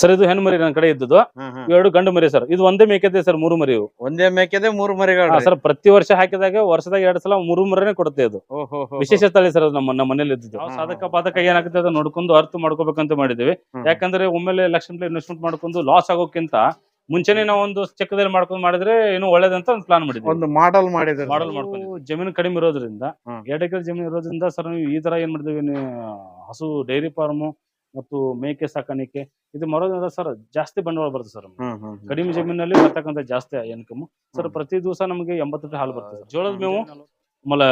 Sir ಇದು ಹೆಣ್ಣು ಮರಿ ನನ್ನ ಕಡೆ ಇದ್ದದ್ದು. ಎರಡು ಗಂಡು ಮರಿ ಸರ್. ಇದು ಒಂದೇ ಮೇಕೆದೆ ಸರ್ ಮೂರು ಮರಿ ಇವು. ಒಂದೇ ಮೇಕೆದೆ ಮೂರು ಮರಿಗಳು ಸರ್ ಪ್ರತಿ ವರ್ಷ ಹಾಕಿದಾಗ ವರ್ಷದಾಗ ಎರಡು ಸಲ ಮೂರು ಮರಿನೇ ಕೊಡುತ್ತೆ ಅದು ವಿಶೇಷ ತಳಿ ಸರ್ ನಮ್ಮ ನಮ್ಮ ಮನೇಲಿ ಇದ್ದು ಹಾ, ಹಾ. ಸಾಧಕ ಬಾಧಕ ಏನಾಗುತ್ತೆ ಅದನ್ನ ನೋಡ್ಕೊಂಡು ಅರ್ಥ ಮಾಡ್ಕೋಬೇಕಂತ ಮಾಡಿದೀವಿ. ಯಾಕಂದ್ರೆ ಒಮ್ಮೆಲೆ ಲಕ್ಷ ಇನ್ವೆಸ್ಟ್ಮೆಂಟ್ ಮಾಡ್ಕೊಂಡು ಲಾಸ್ ಆಗೋಕ್ಕಿಂತ ಮುಂಚೆನೆ ನಾವು ಒಂದು ಚೆಕ್ಕದಲ್ಲಿ ಮಾಡ್ಕೊಂಡು ಮಾಡಿದ್ರೆ ಏನು ಒಳ್ಳೇದಂತ ಒಂದು ಪ್ಲಾನ್ ಮಾಡಿದ್ವಿ. ಒಂದು ಮಾಡೆಲ್ ಮಾಡಿದ್ರೆ. ಮಾಡಲ್ ಮಾಡ್ಕೊಂಡು ಜಮೀನು ಕಡಿಮೆ ಇರೋದ್ರಿಂದ. ಎರಡು ಎಕರೆ ಜಮೀನು ಇರೋದ್ರಿಂದ ಸರ್ ನೀವು ಈ ತರ ಏನ್ ಮಾಡಿದ್ವಿ ಹಸು ಡೈರಿ ಫಾರ್ಮ್ ಮತ್ತು ಮೇಕೆ ಸಾಕಾಣಿಕೆ. ಇದು ಮಾಡೋದ್ರಿಂದ ಸರ್ ಜಾಸ್ತಿ ಬಂಡವಾಳ ಬರುತ್ತೆ ಸರ್ ಹ್ಮ್ ಹ್ಮ್ ಹ್ಮ್. ಕಡಿಮೆ ಜಮೀನಲ್ಲಿ ಬರ್ತಕ್ಕಂಥ ಜಾಸ್ತಿ ಇನ್ಕಮ್ ಸರ್ ಪ್ರತಿ ದಿವಸ ನಮಗೆ ಎಂಬತ್ತು ರೂಪಾಯಿ ಹಾಲು ಬರ್ತದೆ ಜೋಳದ ಮೇವು ಆಮೇಲೆ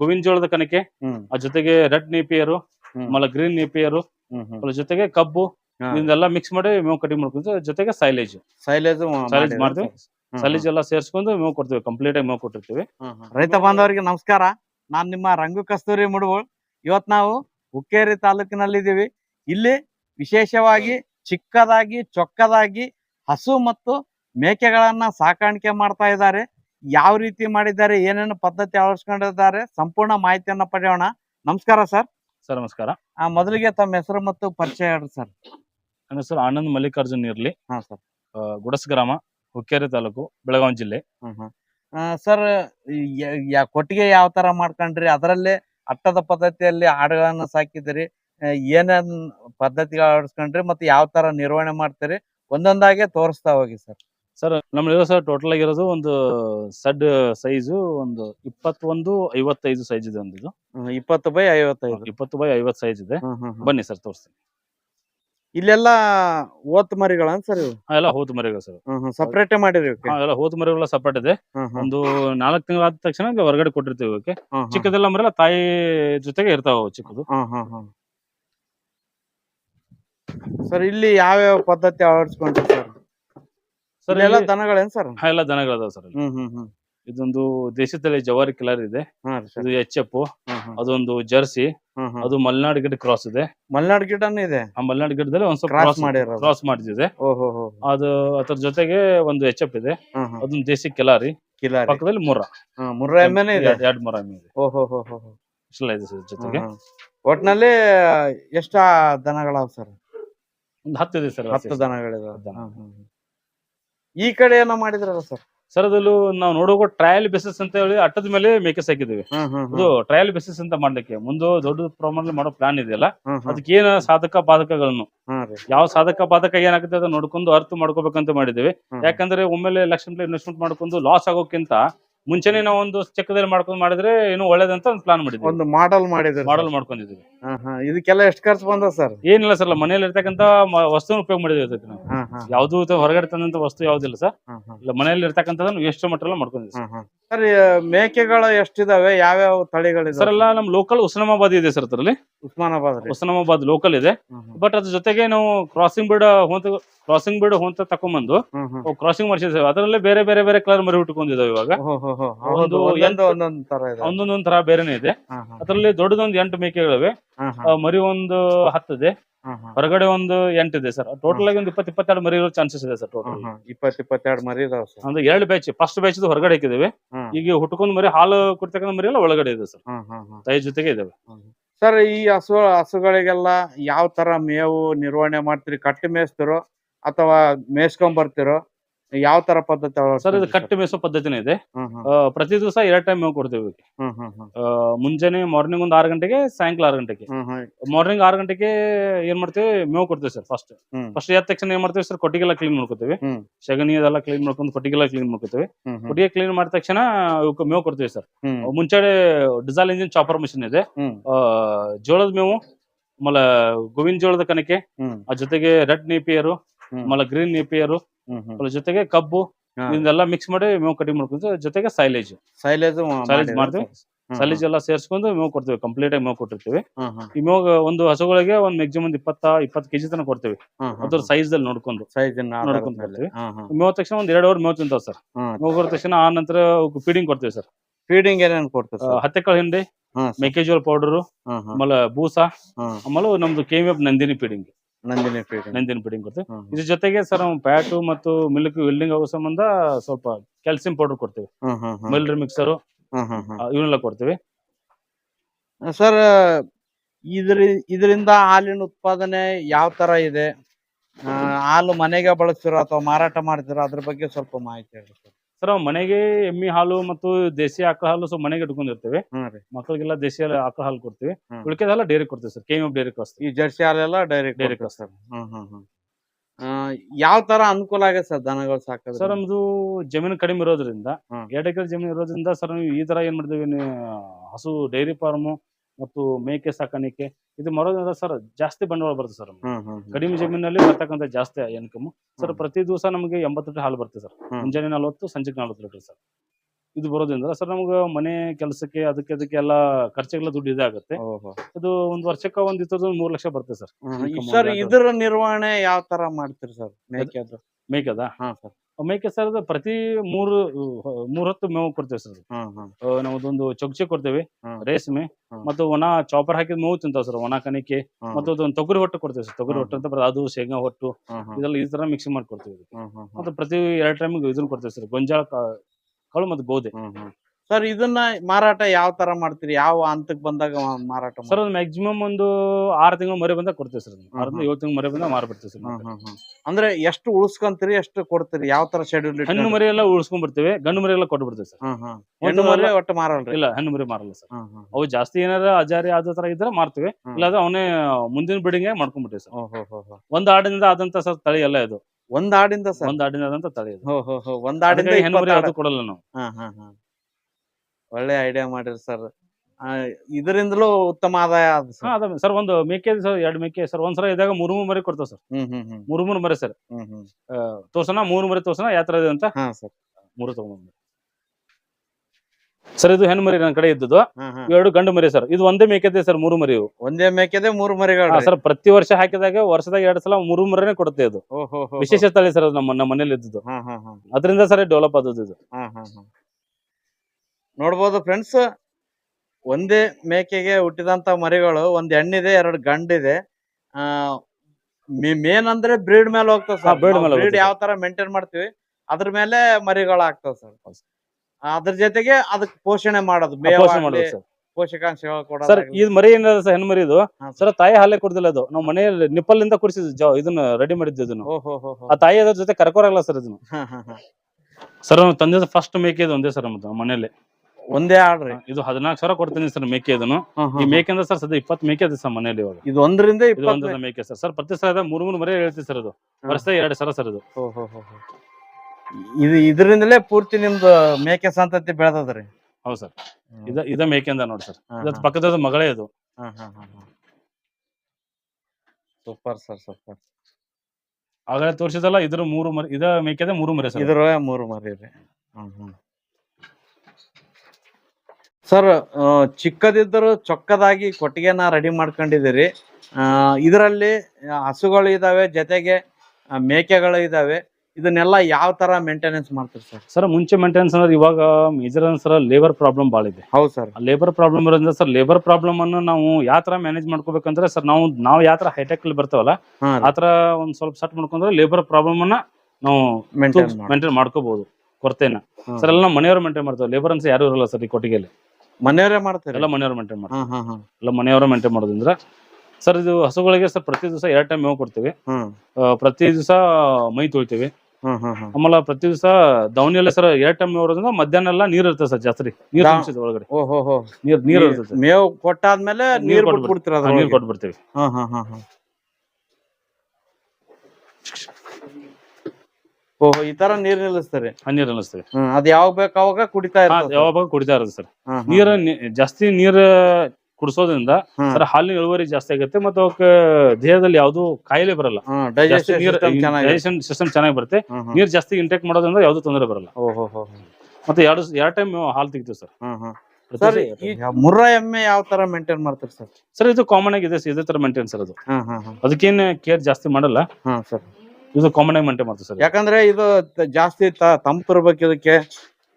ಗೋವಿನ ಜೋಳದ ಕಣಕ್ಕೆ ಆ ಜೊತೆಗೆ ರೆಡ್ ನೇಪಿಯರು ಮಲ್ಲ ಆಮೇಲೆ ಗ್ರೀನ್ ನೇಪಿಯರು. ಅದ್ರ ಜೊತೆಗೆ ಕಬ್ಬು. ಇದನ್ನೆಲ್ಲ ಮಿಕ್ಸ್ ಮಾಡಿ ಮೇವು ಕಟಿಂಗ್ ಮಾಡ್ಕೊಂತ ಜೊತೆಗೆ ಸೈಲೇಜ್ ಸೈಲೇಜ್ ಸೈಲೇಜ್ ಮಾಡ್ತೀವಿ. ಸೈಲೇಜ್ ಎಲ್ಲ ಸೇರಿಸ್ಕೊಂಡು ಮೇವು ಕೊಡ್ತೀವಿ ಕಂಪ್ಲೀಟ್ ಆಗಿ ಮೇವು ಕೊಟ್ಟಿರ್ತೀವಿ. ರೈತ ಬಾಂಧವರಿಗೆ ನಮಸ್ಕಾರ. ನಾನ್ ನಿಮ್ಮ ರಂಗು ಕಸ್ತೂರಿ ಮುಡುಗೋಳ್. ಇವತ್ ನಾವು ಹುಕ್ಕೇರಿ ತಾಲೂಕಿನಲ್ಲಿ ತಾಲೂಕಿನಲ್ಲಿದ್ದೀವಿ. ಇಲ್ಲಿ ವಿಶೇಷವಾಗಿ ಚಿಕ್ಕದಾಗಿ ಚೊಕ್ಕದಾಗಿ ಹಸು ಮತ್ತು ಮೇಕೆಗಳನ್ನ ಸಾಕಾಣಿಕೆ ಮಾಡ್ತಾ ಇದ್ದಾರೆ. ಯಾವ ರೀತಿ ಮಾಡಿದ್ದಾರೆ ಏನೇನು ಪದ್ಧತಿ ಅಳವಡಿಸ್ಕೊಂಡಿದ್ದಾರೆ ಸಂಪೂರ್ಣ ಮಾಹಿತಿಯನ್ನ ಪಡೆಯೋಣ. ನಮಸ್ಕಾರ ಸರ್. ಸರ್ ನಮಸ್ಕಾರ. ಆ, ಮೊದಲಿಗೆ ತಮ್ಮ ಹೆಸರು ಮತ್ತು ಪರಿಚಯ ಹೇಳಿ ಸರ್. ನನ್ನ ಹೆಸರು ಆನಂದ್ ಮಲ್ಲಿಕಾರ್ಜುನ್ ಇರ್ಲಿ. ಹಾ ಸರ್. ಆ, ಗುಡಸ್ ಗ್ರಾಮ ಹುಕ್ಕೇರಿ ತಾಲೂಕು ಬೆಳಗಾವಿ ಜಿಲ್ಲೆ. ಸರ್ ಕೊಟ್ಟಿಗೆ ಯಾವ ತರ ಮಾಡ್ಕೊಂಡ್ರಿ? ಅದರಲ್ಲೇ ಅಟ್ಟದ ಪದ್ಧತಿಯಲ್ಲಿ ಆಡುಗಳನ್ನ ಸಾಕಿದಿರಿ ಏನೇನ್ ಪದ್ಧತಿಗಳು ಅಳವಡಿಸ್ಕೊಂಡ್ರಿ ಮತ್ತೆ ಯಾವ ತರ ನಿರ್ವಹಣೆ ಮಾಡ್ತೀರಿ ಒಂದೊಂದಾಗೆ ತೋರಿಸ್ತಾ ಹೋಗಿ ಸರ್. ಸರ್ ಇರೋ ಸರ್ ಟೋಟಲ್ ಆಗಿರೋದು ಒಂದು ಸಡ್ ಸೈಜು ಒಂದು ಇಪ್ಪತ್ತೊಂದು ಐವತ್ತೈದು ಸೈಜ್ ಇದೆ ಒಂದು ಇದು ಇಪ್ಪತ್ತು ಬೈ ಐವತ್ತೈದು. ಇಪ್ಪತ್ತು ಬೈ ಐವತ್ತು ಸೈಜ್ ಇದೆ. ಬನ್ನಿ ಸರ್ ತೋರಿಸ್ತೀನಿ. ಇಲ್ಲೆಲ್ಲ ಓತ್ ಮರಿಗಳ ಸರ್ ಇವು? ಎಲ್ಲ ಹೋತು ಮರಿಗಳು ಸರ್. ಸಪ್ರೇಟ್ ಮಾಡಿರಿ ಇವಕ್ಕೆ? ಹಾ, ಎಲ್ಲ ಹೋತು ಮರಿಗಳ ಸಪರೇಟ್ ಇದೆ. ಹ್ಮ್ ಹ್ಮ್. ಒಂದು ನಾಲ್ಕು ತಿಂಗಳಾದ ಆದ ತಕ್ಷಣ ಹೊರಗಡೆ ಕೊಟ್ಟಿರ್ತೀವಿ ಇವಕ್ಕೆ. ಹ್ಮ್ ಹ್ಮ್. ಚಿಕ್ಕದೆಲ್ಲ ಮರೆಲ್ಲ ತಾಯಿ ಜೊತೆಗೆ ಇರ್ತಾವ ಅವು ಚಿಕ್ಕದು. ಹ್ಮ್ ಹ್ಮ್ ಹ್ಮ್. ಸರ್ ಇಲ್ಲಿ ಯಾವ್ಯಾವ ಪದ್ಧತಿ ಅಳವಡಿಸ್ಕೊಂಡ್ರಿ ಸರ್? ಸರ್ ಎಲ್ಲ ದನಗಳೇನ್ ಸರ್? ಹಾ, ಎಲ್ಲ ದನಗಳದಾವ ಸರ್ ಇಲ್ಲಿ. ಹ್ಮ್ ಹ್ಮ್ ಹ್ಮ್. ಇದೊಂದು ದೇಶಿ ತಳಿ ಜವಾರಿ ಕಿಲರ್ ಇದೆ. ಹಾ ರೀ ಸರ್. ಇದು ಎಚ್ ಎಫ್ ಹ್ಮ್ ಹ್ಮ್. ಅದೊಂದು ಜರ್ಸಿ ಹ್ಮ್ ಹ್ಮ್. ಅದು ಮಲ್ನಾಡ್ ಗಿಡ ಕ್ರಾಸ್ ಇದೆ. ಮಲ್ನಾಡ್ ಗಿಡನೂ ಇದೆ? ಆ ಮಲ್ನಾಡ್ ಗಿಡದಲ್ಲಿ ಒಂದ್ ಸ್ವಲ್ಪ ಕ್ರಾಸ್ ಮಾಡಿರೋದು. ಕ್ರಾಸ್ ಮಾಡಿದಿದೆ. ಓಹೋ ಹೋ ಅದು ಅದ್ರ ಜೊತೆಗೆ ಒಂದು ಎಚ್ ಎಫ್ ಇದೆ. ಹ್ಮ್ ಹ್ಮ್. ಅದೊಂದು ದೇಸಿ ಕಿಲಾರಿ. ಕಿಲಾರಿ. ಪಕ್ಕದಲ್ಲಿ ಮುರ್ರ ಹ್ಮ್, ಮುರ್ರಾ ಎಮ್ಮೆನೇ ಇದೆ? ಎರಡ್- ಎರಡ್ ಎಮ್ಮೆ ಇದೆ. ಓಹೋ ಹೋ ಹೋ ಹೋ. ಇಷ್ಟೆಲ್ಲ ಇದೆ ಸರ್ ಜೊತೆಗೆ. ಒಟ್ನಲ್ಲಿ ಎಷ್ಟ ದನಗಳಾವ ಸರ್? ಒಂದು ಹತ್ತು ಇದೆ ಸರ್ ಹತ್ತು ದನಗಳಿದಾವ ದನ. ಈ ಕಡೆ ಏನ ಮಾಡಿದ್ರಲ್ಲ ಸರ್ ಸರ್ ಅದಲ್ಲೂ ನಾವು ನೋಡುವ ಟ್ರಯಲ್ ಬೇಸಿಸ್ ಅಂತ ಹೇಳಿ ಅಟ್ಟದ ಮೇಲೆ ಮೇಕೆ ಸಾಕಿದ್ದೀವಿ. ಇದು ಟ್ರಯಲ್ ಬೇಸಿಸ್ ಅಂತ ಮಾಡ್ಲಿಕ್ಕೆ. ಮುಂದೆ ದೊಡ್ಡ ಪ್ರಮಾಣದಲ್ಲಿ ಮಾಡೋ ಪ್ಲಾನ್ ಇದೆಯಲ್ಲ ಅದಕ್ಕೆ ಏನ ಸಾಧಕ ಬಾಧಕಗಳನ್ನು? ಯಾವ ಸಾಧಕ ಬಾಧಕ ಏನಾಗುತ್ತೆ ಅದನ್ನ ನೋಡ್ಕೊಂಡು ಅರ್ಥ ಮಾಡ್ಕೋಬೇಕಂತ ಮಾಡಿದ್ದೀವಿ. ಹ್ಮ್. ಯಾಕಂದ್ರೆ ಒಮ್ಮೆಲೆ ಲಕ್ಷ ಇನ್ವೆಸ್ಟ್ಮೆಂಟ್ ಮಾಡ್ಕೊಂಡು ಲಾಸ್ ಆಗೋಕ್ಕಿಂತ ಮುಂಚೆನೆ ನಾವು ಒಂದು ಚಿಕ್ಕದಲ್ಲಿ ಮಾಡ್ಕೊಂಡು ಮಾಡಿದ್ರೆ ಏನು ಒಳ್ಳೇದಂತ ಒಂದು ಪ್ಲಾನ್ ಮಾಡಿದ್ವಿ. ಒಂದು ಮಾಡಲ್ ಮಾಡಿದ್ರೆ ಮಾಡಲ್ ಮಾಡ್ಕೊಂಡಿದ್ವಿ ಇದಕ್ಕೆಲ್ಲ ಎಷ್ಟು ಖರ್ಚು ಬಂದ ಸರ್? ಏನಿಲ್ಲ ಸರ್ ಮನೇಲಿ ಇರ್ತಕ್ಕಂಥ ವಸ್ತು ವಸ್ತುನ ಉಪಯೋಗ ಮಾಡಿದ್ವಿ ನಾವು ಯಾವ್ದು ಹೊರಗಡೆ ತಂದಂತ ವಸ್ತು ಯಾವ್ದಿಲ್ಲ ಸರ್. ಇಲ್ಲ ಮನೇಲಿ ಇರ್ತಕ್ಕಂಥದನ್ನ ಎಷ್ಟು ಮಟ್ಟ ಮಾಡ್ಕೊಂಡಿದ್ವಿ ಸರ್. ಯಾವ ಮೇಕೆಗಳು ಎಷ್ಟಿದಾವೆ? ಯಾವ್ಯಾವ ಸರ್ ತಳಿಗಳಿದಾವೆ ಎಲ್ಲ ನಮ್ ಲೋಕಲ್ ಉಸ್ನಾಮಾಬಾದ್ ಇದೆ ಸರ್ ಅದರಲ್ಲಿ. ಉಸ್ಮಾನಾಬಾದ್ ಉಸ್ಮಾನಾಬಾದ್ ಉಸ್ನಾಮಾಬಾದ್ ಲೋಕಲ್ ಇದೆ. ಬಟ್ ಅದ್ರ ಜೊತೆಗೆ ನಾವು ಕ್ರಾಸಿಂಗ್ ಬಿಡ್ ಹೊಂತ ಕ್ರಾಸಿಂಗ್ ಬಿಡು ಹ್ಮ್ ಹ್ಮ್. ಕ್ರಾಸಿಂಗ್ ಮಾಡಿಸಿದ್ವಿ ಅದರಲ್ಲೇ ಬೇರೆ ಬೇರೆ ಬೇರೆ ಕಲರ್ ಮರಿ ಹುಟ್ಕೊಂಡಿದ್ದಾವೆ ಇವಾಗ. ಒಂದು ಒಂದೊಂದು ತರ ಇದೆ. ಒಂದೊಂದೊಂದ್ ತರ ಬೇರೆನೆ ಇದೆ. ಅದರಲ್ಲಿ ದೊಡ್ಡದೊಂದು ಎಂಟು ಮೇಕೆಗಳಿವೆ. ಮರಿ ಒಂದು ಹತ್ತಿದೆ. ಹೊರಗಡೆ ಒಂದು ಎಂಟಿದೆ ಸರ್. ಟೋಟಲ್ ಆಗಿ ಒಂದು ಇಪ್ಪತ್ ಇಪ್ಪತ್ತೆರಡು ಮರಿ ಇರೋ ಚಾನ್ಸಸ್ ಇದೆ ಸರ್ ಟೋಟಲ್. ಇಪ್ಪತ್ ಇಪ್ಪತ್ತೆರಡು ಮರಿ ಇದಾವ ಅಂದ್ರೆ ಎರಡು ಬ್ಯಾಚ್ ಫಸ್ಟ್ ಬ್ಯಾಚ್ ಹೊರಗಡೆ ಹಾಕಿದ್ದೇವೆ. ಈಗ ಹುಟ್ಕೊಂಡ್ ಮರಿ ಹಾಲು ಕುಡ್ತಕ್ಕಂಥ ಮರಿ ಎಲ್ಲ ಒಳಗಡೆ ಇದೆ ಸರ್. ತಾಯಿ ಜೊತೆಗೆ ಇದಾವೆ. ಸರ್ ಈ ಹಸು ಹಸುಗಳಿಗೆಲ್ಲ ಯಾವ ತರ ಮೇವು ನಿರ್ವಹಣೆ ಮಾಡ್ತೀರಿ? ಕಟ್ಟಿ ಮೇಯಿಸ್ತಿರೋ? ಅಥವಾ ಮೇಸ್ಕೊಂಡ್ ಬರ್ತಿರೋ ಯಾವ ತರ ಪದ್ಧತಿ ಸರ್ ಇದು ಕಟ್ಟು ಮೇಸೋ ಪದ್ಧತಿನೇ ಇದೆ. ಆ, ಪ್ರತಿ ದಿವಸ ಎರಡು ಟೈಮ್ ಮೇವು ಕೊಡ್ತೇವೆ. ಆ, ಮುಂಜಾನೆ ಮಾರ್ನಿಂಗ್ ಒಂದ್ ಆರು ಗಂಟೆಗೆ ಸಾಯಂಕಾಲ ಆರು ಗಂಟೆಗೆ. ಮಾರ್ನಿಂಗ್ ಆರು ಗಂಟೆಗೆ ಏನ್ ಮಾಡ್ತೀವಿ ಮೇವು ಕೊಡ್ತೀವಿ ಸರ್ ಫಸ್ಟ್ ಫಸ್ಟ್ ಎದ್ದ ತಕ್ಷಣ ಏನ್ ಮಾಡ್ತೀವಿ ಸರ್ ಕೊಟ್ಟಿಗೆಲ್ಲ ಕ್ಲೀನ್ ಮಾಡ್ಕೋತೀವಿ ಹ್ಮ್. ಸಗಣಿ ಅದೆಲ್ಲ ಕ್ಲೀನ್ ಮಾಡ್ಕೊಂಡು ಕೊಟ್ಟಿಗೆಲ್ಲ ಕ್ಲೀನ್ ಮಾಡ್ಕೋತೀವಿ. ಕೊಟ್ಟಿಗೆ ಕ್ಲೀನ್ ಮಾಡಿದ ತಕ್ಷಣ ಇವಕ್ಕೆ ಮೇವು ಕೊಡ್ತೀವಿ ಸರ್. ಮುಂಚೆ ಡಿಸಲ್ ಇಂಜಿನ್ ಚಾಪರ್ ಮಿಷಿನ್ ಇದೆ ಆ, ಜೋಳದ ಮೇವು ಆಮೇಲೆ ಗೋವಿನ ಜೋಳದ ಕಣಕ್ಕೆ. ಆ ಜೊತೆಗೆ ರೆಡ್ ನೇಪಿಯರು. ಆಮೇಲೆ ಗ್ರೀನ್ ಪಿಯರ್. ಜೊತೆಗೆ ಕಬ್ಬು ಇದೆಲ್ಲ ಇದನ್ನೆಲ್ಲ ಮಿಕ್ಸ್ ಮಾಡಿ ಮೇವು ಕಟಿಂಗ್ ಮಾಡ್ಕೊಂತೀವಿ ಜೊತೆಗೆ ಸೈಲೇಜ್ ಸೈಲೇಜ್ ಸೈಲೇಜ್ ಮಾಡ್ತೀವಿ. ಸೈಲೇಜ್ ಎಲ್ಲ ಸೇರಿಸ್ಕೊಂಡು ಮೇವು ಕೊಡ್ತೀವಿ ಕಂಪ್ಲೀಟ್ ಆಗಿ ಮೇವು ಕೊಟ್ಟಿರ್ತೀವಿ. ಈ ಮೇವು ಒಂದು ಹಸುಗಳಿಗೆ ಒಂದ್ ಮ್ಯಾಕ್ಸಿಮಮ್ ಒಂದು ಇಪ್ಪತ್ತ ಇಪ್ಪತ್ತು ಕೆಜಿ ತನಕ ಕೊಡ್ತೀವಿ. ಅದ್ರ ಸೈಜ್ ಅಲ್ಲಿ ನೋಡ್ಕೊಂಡು. ಸೈಜ್ ನೋಡ್ಕೊಂಡ್ ಮೇವ್ ಮೇವು ತಕ್ಷಣ ಒಂದ್ ಎರಡು ಅವರ್ ಮೇವು ತಿಂತಾವ್ ಸರ್. ಮೇವು ಕೊಡ ತಕ್ಷಣ ಆ ನಂತರ ಫೀಡಿಂಗ್ ಕೊಡ್ತೀವಿ ಸರ್. ಫೀಡಿಂಗ್ ಏನೇನು ಕೊಡ್ತೀವಿ ಹತ್ತೆ ಕಾಳು ಹಿಂಡಿ ಮೆಕ್ಕೆಜೋಳ ಪೌಡರ್. ಆಮೇಲೆ ಬೂಸ ಆಮೇಲೆ ನಮ್ದು K Nandini feeding Nandini feeding Nandini feeding ಕೊಡ್ತೀವಿ. ಇದ್ರ ಜೊತೆಗೆ ಸರ್ ನಾವು ಪ್ಯಾಟು ಮತ್ತು ಮಿಲ್ಕ್ ವೆಲ್ಡಿಂಗ್ ಆಗೋ ಸಂಬಂಧ ಸ್ವಲ್ಪ ಕ್ಯಾಲ್ಸಿಯಂ ಪೌಡರ್ ಕೊಡ್ತೀವಿ. ಮಿಲ್ರಿ ಮಿಕ್ಸರು ಇವನ್ನೆಲ್ಲ ಕೊಡ್ತೀವಿ. ಸರ್ ಇದ್ರ ಇದರಿಂದ ಹಾಲಿನ ಉತ್ಪಾದನೆ ಯಾವ ತರ ಇದೆ? ಆ, ಹಾಲು ಮನೆಗೆ ಬಳಸ್ತಿರೋ ಅಥವಾ ಮಾರಾಟ ಮಾಡ್ತಿರೋ ಅದ್ರ ಬಗ್ಗೆ ಸ್ವಲ್ಪ ಮಾಹಿತಿ ಹೇಳಿ ಸರ್. ಸರ್ ಮನೆಗೆ ಎಮ್ಮಿ ಹಾಲು ಮತ್ತು ದೇಸಿ ಆಕಳ ಹಾಲು ಸ್ವಲ್ಪ ಮನೆಗೆ ಇಟ್ಕೊಂಡಿರ್ತೇವೆ. ಮಕ್ಕಳಿಗೆಲ್ಲ ದೇಸಿ ಆಕಳ ಹಾಲು ಕೊಡ್ತೀವಿ. ಹ್ಮ್. ಉಳಿಕೆದೆಲ್ಲ ಡೈರಿ ಕೊಡ್ತೀವಿ ಸರ್ ಕೇಮ್ ಎಂ ಡೈರಿ ಕಳಿಸ್ತೀವಿ ಈ ಜರ್ಸಿ ಹಾಲೆಲ್ಲ ಡೈರೆಕ್ಟ್ ಡೈರಿ ಕಳಿಸ್ತಾರೆ ಹ್ಮ್ ಹ್ಮ್ ಹ್ಮ್. ಯಾವ ತರ ಅನುಕೂಲ ಆಗ ಸರ್ ದನಗಳು ಸಾಕ ಸರ್ ನಮ್ದು ಜಮೀನು ಕಡಿಮೆ ಇರೋದ್ರಿಂದ ಎರಡ್ ಎಕರೆ ಜಮೀನು ಇರೋದ್ರಿಂದ ಸರ್ ನೀವು ಈ ತರ ಏನ್ ಮಾಡ್ತೀವಿ ಹಸು ಡೈರಿ ಫಾರ್ಮ್ ಮತ್ತು ಮೇಕೆ ಸಾಕಾಣಿಕೆ. ಇದು ಮಾಡೋದ್ರಿಂದ ಸರ್ ಜಾಸ್ತಿ ಬಂಡವಾಳ ಬರುತ್ತೆ ಸರ್. ಕಡಿಮೆ ಜಮೀನಲ್ಲಿ ಬರ್ತಕ್ಕಂಥ ಜಾಸ್ತಿ ಇನ್ಕಮ್ ಸರ್ ಪ್ರತಿ ದಿವಸ ನಮಗೆ ಎಂಬತ್ತು ಲೀಟರ್ ಹಾಲು ಬರುತ್ತೆ ಸರ್. ಮುಂಜಾನೆ ನಲವತ್ತು ಸಂಜೆಗೆ ನಲವತ್ತು ಲೀಟರ್ ಸರ್. ಇದು ಬರೋದ್ರಿಂದ ಸರ್ ನಮ್ಗೆ ಮನೆ ಕೆಲಸಕ್ಕೆ ಅದಕ್ಕೆ ಅದಕ್ಕೆ ಎಲ್ಲ ಖರ್ಚಿಗೆಲ್ಲ ದುಡ್ಡು ಇದಾಗುತ್ತೆ. ಅದು ಒಂದ್ ವರ್ಷಕ್ಕ ಒಂದ್ ಇತ್ತದ ಮೂರ್ ಲಕ್ಷ ಬರುತ್ತೆ ಸರ್. ಸರ್ ಇದರ ನಿರ್ವಹಣೆ ಯಾವ ತರ ಮಾಡ್ತೀರಿ ಸರ್? ಮೇಕೆದ ಮೇಕೆದ? ಹಾ ಸರ್. ಮೇಕೆ ಸರ್ ಪ್ರತಿ ಮೂರು ಮೂರ್ ಹೊತ್ತು ಮೇವು ಕೊಡ್ತೇವೆ ಸರ್ ನಮ್ದೊಂದು ಚೊಗ್ಚೆ ಕೊಡ್ತೇವೆ. ರೇಷ್ಮೆ. ಮತ್ತು ಒಣ ಚಾಪರ್ ಹಾಕಿದ ಮೇವು ತಿಂತಾವ್ ಸರ್ ಒಣ ಕಣಿಕೆ. ಮತ್ತು ಅದೊಂದು ತೊಗರಿ ಹೊಟ್ಟು ಕೊಡ್ತೇವೆ ಸರ್ ತೊಗರಿ. ಹೊಟ್ಟು ಅಂತ ಅದು ಶೇಂಗಾ ಹೊಟ್ಟು ಇದೆಲ್ಲ ಈ ತರ ಮಿಕ್ಸ್ ಮಾಡಿ ಕೊಡ್ತೇವೆ. ಮತ್ತು ಪ್ರತಿ ಎರಡು ಟೈಮ್ ಇದನ್ನ ಕೊಡ್ತೇವೆ ಸರ್ ಗೊಂಜಾಳ ಕಾಳು ಮತ್ತು ಗೋಧಿ. ಸರ್ ಇದನ್ನ ಮಾರಾಟ ಯಾವ ತರ ಮಾಡ್ತೀರಿ? ಯಾವ ಹಂತಕ್ಕೆ ಬಂದಾಗ ಮಾರಾಟ ಸರ್? ಅದು ಮ್ಯಾಕ್ಸಿಮಮ್ ಒಂದು ಆರು ತಿಂಗಳು ಮರಿ ಬಂದಾಗ ಕೊಡ್ತೀವಿ ಸರ್ ಹ್ಮ್. ಏಳು ತಿಂಗಳು ಮರಿ ಬಂದಾಗ ಮಾರ್ಬಿಡ್ತೀವಿ ಸರ್. ಅಂದ್ರೆ ಎಷ್ಟು ಉಳಿಸ್ಕೊಂತೀರಿ ಎಷ್ಟು ಕೊಡ್ತೀರಿ? ಯಾವ ತರ ಶೆಡ್ಯೂಲ್ ಹೆಣ್ಣು ಮರಿ ಎಲ್ಲ ಉಳಿಸ್ಕೊಂಡ್ ಬರ್ತೀವಿ ಗಂಡು ಮರಿ ಎಲ್ಲ ಕೊಟ್ಬಿಡ್ತೀವಿ ಸರ್ ಹೆಣ್ಣು ಮರಿ ಒಟ್ಟು ಮಾರಲ್ರಿ? ಇಲ್ಲ ಹೆಣ್ಣು ಮರಿ ಮಾರಲ್ಲ ಸರ್ ಅವು ಜಾಸ್ತಿ ಏನಾರ ಅಜಾರಿ ಆದ ತರ ಇದ್ರೆ ಮಾರ್ತೀವಿ. ಇಲ್ಲಾದ್ರೆ ಅವನೇ ಮುಂದಿನ ಬಿಡಿಂಗ್ ಮಾಡ್ಕೊಂಡ್ಬಿಟ್ಟಿವಿ ಸರ್. ಒಂದ್ ಆಡಿನಿಂದ ಆದಂತ ಸರ್ ತಳಿ ಎಲ್ಲ ಇದು. ಒಂದ್ ಆಡಿಂದ ಸರ್ ಒಂದ್ ಆಡಿನ ಆದಂತ ತಳಿ ಇದು. ಹೋ ಹೋ ಹೋ ಒಂದ್ ಆಡಿಂದ ಹೆಣ್ಣು ಮರಿ ಅದು ಕೊಡಲ್ಲ ನಾವು. ಹಾ ಹಾ ಹಾ ಒಳ್ಳೆ ಐಡಿಯಾ ಮಾಡಿರಿ ಸರ್ ಇದರಿಂದಲೂ ಉತ್ತಮ ಆದಾಯ ಹಾ ಸರ್ ಅದ ಸರ್ ಒಂದು ಮೇಕೆ ಸರ್ ಎರಡು ಮೇಕೆ. ಸರ್ ಒಂದ್ಸಲ ಇದಾಗ ಮೂರು ಮೂರು ಮರಿ ಕೊಡ್ತಾವ ಸರ್ ಹ್ಮ್ ಹ್ಮ್ ಹ್ಮ್. ಮೂರು ಮೂರು ಮರಿ ಸರ್ ಹ್ಮ್ ಹ್ಮ್. ತೋರ್ಸೋಣ ಮೂರು ಮರಿ ತೋರ್ಸೋಣ ಯಾವ ತರ ಇದೆ ಅಂತ? ಹಾ ಸರ್ ಮೂರು ತಗೊಂಡ್ ಸರ್ ಇದು ಹೆಣ್ಣು ಮರಿ ನನ್ನ ಕಡೆ ಇದ್ದದ್ದು. ಹಾ ಹಾ. ಎರಡು ಗಂಡು ಮರಿ ಸರ್ ಇದು ಒಂದೇ ಮೇಕೆ ಸರ್ ಮೂರು ಮರಿ ಇವು. ಒಂದೇ ಮೇಕೆದೆ ಮೂರು ಮರಿಗಳು ಹಾ, ಸರ್ ಪ್ರತಿ ವರ್ಷ ಹಾಕಿದಾಗ ವರ್ಷದಾಗ ಎರಡ್ ಸಲ ಮೂರು ಮರಿನೇ ಕೊಡುತ್ತೆ ಅದು ಓಹೋ ವಿಶೇಷ ತಳಿ ಸರ್ ಅದು ನಮ್ಮ ನಮ್ಮ ಮನೇಲಿ ಇದ್ದದ್ದು ಹಾ ಹಾ ಹಾ. ಅದರಿಂದ ಸರ್ ಡೆವಲಪ್ ಆದದ್ದು ಇದು. ಹಾ ಹಾ ಹಾ. ನೋಡ್ಬೋದು ಫ್ರೆಂಡ್ಸ್ ಒಂದೇ ಮೇಕೆಗೆ ಹುಟ್ಟಿದಂತ ಮರಿಗಳು ಒಂದ್ ಹೆಣ್ಣಿದೆ ಎರಡು ಗಂಡಿದೆ. ಆ ಮೇನ್ ಅಂದ್ರೆ ಬ್ರೀಡ್ ಮೇಲೆ ಹೋಗ್ತದೆ ಸರ್ ಬ್ರೀಡ್ ಯಾವ ತರ ಮೇಂಟೈನ್ ಮಾಡ್ತೀವಿ ಅದ್ರ ಮೇಲೆ ಮರಿಗಳು ಆಗ್ತಾವ ಸರ್ ಅದ್ರ ಜೊತೆಗೆ ಅದಕ್ಕೆ ಪೋಷಣೆ ಮಾಡೋದು ಪೋಷಣೆ ಸರ್ ಇದು ಮರಿ ಏನಿದೆ ಸರ್ ಹೆಣ್ಣು ಮರಿ ಇದು ಸರ್ ತಾಯಿ ಹಾಲೇ ಕುಡದಿಲ್ಲ ಅದು. ನಾವು ಮನೆಯಲ್ಲಿ ನಿಪ್ಪಲ್ ಇಂದ ಜಾ ಇದನ್ನ ರೆಡಿ ಮಾಡಿದ್ದು ಇದನ್ನು. ಆ ತಾಯಿ ಅದ್ರ ಜೊತೆ ಕರ್ಕೋರಲ್ಲ ಸರ್ ಇದನ್ನು. ಸರ್ ನಾವು ತಂದಿದ್ದು ಫಸ್ಟ್ ಮೇಕೆ ಇದು ಒಂದೇ ಸರ್ ನಮ್ದು ನಮ್ಮ ಮನೇಲಿ ಒಂದೇ ಆಡ್ರಿ ಇದು ಹದಿನಾಲ್ಕು ಸಾವಿರ ಕೊಡ್ತೀನಿ ಸರ್ ಮೇಕೆ ಇದನ್ನು. ಈ ಮೇಕೆ ಅಂದ್ರೆ ಸರ್ ಸದ್ಯ ಇಪ್ಪತ್ತು ಮೇಕೆ ಅದ ಸರ್ ಮನೆಯಲ್ಲಿ ಇವಾಗ. ಇದು ಒಂದರಿಂದ ಇದು ಮೇಕೆ ಸರ್. ಸರ್ ಪ್ರತಿ ಸಲ ಮೂರು ಮೂರು ಮರೆ ಹೇಳ್ತೀವಿ ಸರ್ ಅದು ವರ್ಷದ ಎರಡು ಸಲ ಸರ್ ಇದು. ಇದು ಇದರಿಂದಲೇ ಪೂರ್ತಿ ನಿಮ್ದು ಮೇಕೆ ಸಂತತಿ ಬೆಳೆದದ್ರಿ. ಹೌದು ಸರ್. ಇದ ಇದ ಮೇಕೆ ಅಂದ ನೋಡಿ ಸರ್. ಇದ ಪಕ್ಕದ ಮಗಳೇ ಇದು. Super sir super. ಆಗಲೇ ತೋರಿಸಿದಲ್ಲ ಇದ್ರ ಮೂರು ಮರಿ ಇದ ಮೇಕೆದ ಮೂರು ಮರಿ ಸರ್. ಇದ್ರ ಮೂರು ಮರಿ ರೀ. ಸರ್ ಚಿಕ್ಕದಿದ್ದರೂ ಚೊಕ್ಕದಾಗಿ ಕೊಟ್ಟಿಗೆನ ರೆಡಿ ಮಾಡ್ಕೊಂಡಿದ್ದೀರಿ. ಇದರಲ್ಲಿ ಹಸುಗಳು ಇದಾವೆ ಜೊತೆಗೆ ಮೇಕೆಗಳು ಇದ್ದಾವೆ ಇದನ್ನೆಲ್ಲ ಯಾವ ತರ ಮೇಂಟೆನೆನ್ಸ್ ಮಾಡ್ತೀರಿ ಸರ್ ಸರ್ ಮುಂಚೆ ಮೇಂಟೆನೆನ್ಸ್ ಅಂದ್ರೆ ಇವಾಗ ಮೇಜರ್ ಸರ್ ಲೇಬರ್ ಪ್ರಾಬ್ಲಮ್ ಭಾಳ ಇದೆ. ಹೌದು ಸರ್ ಲೇಬರ್ ಪ್ರಾಬ್ಲಮ್ ಇರೋದ್ರಿಂದ ಸರ್ ಲೇಬರ್ ಪ್ರಾಬ್ಲಮ್ ಅನ್ನು ನಾವು ಯಾವ ತರ ಮ್ಯಾನೇಜ್ ಮಾಡ್ಕೋಬೇಕಂದ್ರೆ ಸರ್ ನಾವು ನಾವು ಯಾವ ತರ ಹೈಟೆಕ್ ಅಲ್ಲಿ ಬರ್ತಾವಲ್ಲ ಆ ತರ ಒಂದ್ ಸ್ವಲ್ಪ ಸೆಟ್ ಮಾಡ್ಕೊಂಡ್ರೆ ಲೇಬರ್ ಪ್ರಾಬ್ಲಮ್ ಅನ್ನ ನಾವು ಮೇಂಟೈನ್ ಮೇಂಟೈನ್ ಮಾಡ್ಕೋಬಹುದು ಕೊರತೆನ. ಸರ್ ಎಲ್ಲ ನಾವು ಮನೆಯವರು ಮೇಂಟೈನ್ ಮಾಡ್ತೇವೆ ಲೇಬರ್ ಅನ್ಸ ಯಾರು ಇರಲ್ಲ ಸರ್ ಈ ಕೊಟ್ಟಿಗೆಯಲ್ಲಿ. ಮನೆಯವರೇ ಮಾಡ್ತಾರೆ. ಎಲ್ಲ ಮನೆಯವರು ಮೇಂಟೈನ್ ಮಾಡ್ತಾರೆ. ಹಾ ಹಾ ಹಾ ಎಲ್ಲ ಮನೆಯವರು ಮೇಂಟೈನ್ ಮಾಡೋದ್ರಿಂದ ಸರ್ ಇದು ಹಸುಗಳಿಗೆ ಸರ್ ಪ್ರತಿ ದಿವಸ ಎರಡು ಟೈಮ್ ಮೇವು ಕೊಡ್ತೀವಿ. ಹ್ಮ್. ಆ, ಪ್ರತಿ ದಿವಸ ಮೈ ತೊಳಿತೀವಿ. ಹ್ಮ್ ಹ್ಮ್ ಹ್ಮ್. ಆಮೇಲೆ ಪ್ರತಿ ದಿವಸ ದವನಿಯಲ್ಲಿ ಸರ್ ಎರಡು ಟೈಮ್ ಇರೋದ್ರಿಂದ ಮಧ್ಯಾಹ್ನ ಎಲ್ಲ ನೀರ್ ಇರ್ತದೆ ಸರ್ ಜಾಸ್ತಿ. ನೀರ್ ದಾ- ತುಂಬಿಸಿದ ಒಳಗಡೆ. ಹೋ ನೀರ್ ನೀರ್ ಇರ್ತದೆ. ಮೇವು ಕೊಟ್ಟಾದ್ಮೇಲೆ ನೀರ್ ನೀರ್ ನೀರ್ ಕೊಟ್ಬಿಡ್ತೀವಿ. ಹಾ ಹಾ ಹಾ ಹಾ ಓಹೋ ಈ ತರ ನೀರ್ ನಿಲ್ಲಿಸ್ತಾರೆ? ನೀರ್ ನಿಲ್ಲಿಸ್ತಾರೆ ಹ್ಮ್ ಅದ್ ಯಾವಾಗ ಬೇಕು ಅವಾಗ ಕುಡಿತಾ ಇರ್ತದೆ ಯಾವಾಗ ಕುಡಿತಾ ಇರೋದು ಸರ್. ನೀರ. ನೀರ್ ಜಾಸ್ತಿ ನೀರ್ ಕುಡಿಸೋದ್ರಿಂದ ಹ್ಮ್. ಸರ್ ಹಾಲಿನ ಇಳುವರಿ ಜಾಸ್ತಿ ಆಗುತ್ತೆ ಮತ್ತೆ ಅವಕ್ಕೆ ದೇಹದಲ್ಲಿ ಯಾವ್ದು ಕಾಯಿಲೆ ಬರಲ್ಲ. ಹ್ಮ್ ಜಾಸ್ತಿ ಡೈಜೆಸ್ಟಿವ್ ನೀರ್ ಸಿಸ್ಟಮ್ ಚೆನ್ನಾಗಿದೆ ಡೈಜೆಷನ್ ಸಿಸ್ಟಮ್ ಚೆನ್ನಾಗಿ ಬರುತ್ತೆ. ಹ್ಮ್ ಹ್ಮ್. ನೀರ್ ಜಾಸ್ತಿ ಇಂಟೇಕ್ ಮಾಡೋದ್ರಿಂದ ಯಾವ್ದು ತೊಂದರೆ ಬರಲ್ಲ. ಓಹೋ ಹೋ ಮತ್ತೆ ಎರಡು ಎರಡು ಟೈಮ್ ಹಾಲು ತೆಗಿತೀವಿ ಸರ್. ಹ್ಮ್ ಹ್ಮ್. ಸರ್ ಈ ಮುರ್ರಾ ಎಮ್ಮೆ ಯಾವ ತರ ಮೇಂಟೈನ್ ಮಾಡ್ತಾರೆ ಸರ್? ಸರ್ ಇದು ಕಾಮನ್ ಆಗಿದೆ ಇದೇ ತರ ಮೇಂಟೈನ್ ಸರ್ ಅದು. ಹ್ಮ್ ಹ್ಮ್ ಹ್ಮ್. ಅದಕ್ಕೇನು ಕೇರ್ ಜಾಸ್ತಿ ಮಾಡಲ್ಲ. ಹ್ಮ್ ಸರ್. ಇದು ಕಾಮನ್ ಆಗಿ ಮೇಂಟೈನ್ ಮಾಡ್ತೀವಿ ಸರ್. ಯಾಕಂದ್ರೆ ಇದು ಜಾಸ್ತಿ ತಂಪು ಇರ್ಬೇಕು ಇದಕ್ಕೆ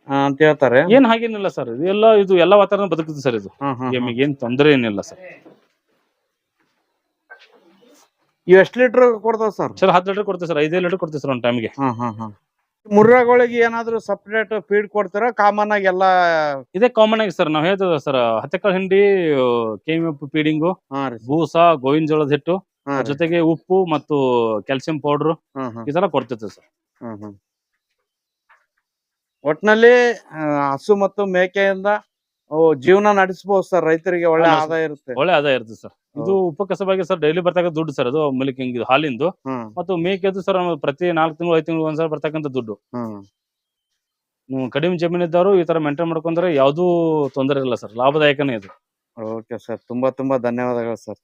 ಅಂತ ಹೇಳ್ತಾರೆ. ಏನ್ ಹಾಗೇನಿಲ್ಲ ಸರ್. ಇದು ಎಲ್ಲ ಇದು ಎಲ್ಲ ವಾತಾವರಣ ಬದುಕುತ್ತೆ ಸರ್ ಇದು. ನಿಮಗೆ. ಎಮ್ಮಿಗೆ ಏನ್ ತೊಂದರೆ ಏನಿಲ್ಲ ಸರ್. ಇವ್ ಎಷ್ಟ್ ಲೀಟರ್ ಕೊಡ್ತಾವ ಸರ್? ಸರ್ ಹತ್ತು ಲೀಟರ್ ಕೊಡ್ತೀವಿ ಸರ್. ಐದೈದು ಲೀಟರ್ ಕೊಡ್ತೀವಿ ಸರ್ ಒಂದ್ ಟೈಮ್ಗೆ ಮುರ್ರಾಗಳಿಗೆ ಏನಾದ್ರು ಸಪ್ರೇಟ್ ಫೀಡ್ ಕೊಡ್ತಾರ? ಕಾಮನ್ ಆಗಿ ಎಲ್ಲಾ ಇದೇ ಕಾಮನ್ ಆಗಿ ಸರ್. ನಾವ್ ಹೇಳ್ತೇವೆ ಸರ್ ಹತ್ತೆಕಾಳು ಹಿಂಡಿ ಕೆಮ್ಮು ಫೀಡಿಂಗು ಬೂಸ ಗೋವಿನ ಜೋಳದ ಹಿಟ್ಟು. ಜೊತೆಗೆ ಉಪ್ಪು ಮತ್ತು ಕ್ಯಾಲ್ಸಿಯಂ ಪೌಡರ್ ಈ ತರ ಕೊಡ್ತಿರ್ತೀವಿ ಸರ್. ಒಟ್ನಲ್ಲಿ ಹಸು ಮತ್ತು ಮೇಕೆಯಿಂದ ಜೀವನ ನಡೆಸಬಹುದು ಸರ್. ರೈತರಿಗೆ ಒಳ್ಳೆ ಆದಾಯ ಇರುತ್ತೆ. ಒಳ್ಳೆ ಆದಾಯ ಇರುತ್ತೆ ಸರ್. ಇದು ಉಪಕಸಬಾಗಿ ಸರ್ ಡೈಲಿ ಬರ್ತಕ್ಕ ದುಡ್ಡು ಸರ್. ಅದು ಮಿಲ್ಕಿಂಗ್ ಹಾಲಿಂದು. ಮತ್ತು ಮೇಕೆದು ಸರ್ ಪ್ರತಿ ನಾಲ್ಕು ತಿಂಗಳು ಐದು ತಿಂಗಳು ಒಂದ್ಸಲ ಬರ್ತಕ್ಕಂಥ ದುಡ್ಡು. ಕಡಿಮೆ ಜಮೀನಿದ್ದವರು ಈ ತರ ಮೇಂಟೈನ್ ಮಾಡ್ಕೊಂಡ್ರೆ ಯಾವುದೂ ತೊಂದರೆ ಇಲ್ಲ ಸರ್. ಲಾಭದಾಯಕನೇ ಇದು. Okay sir. ತುಂಬಾ ತುಂಬಾ ಧನ್ಯವಾದಗಳು ಸರ್.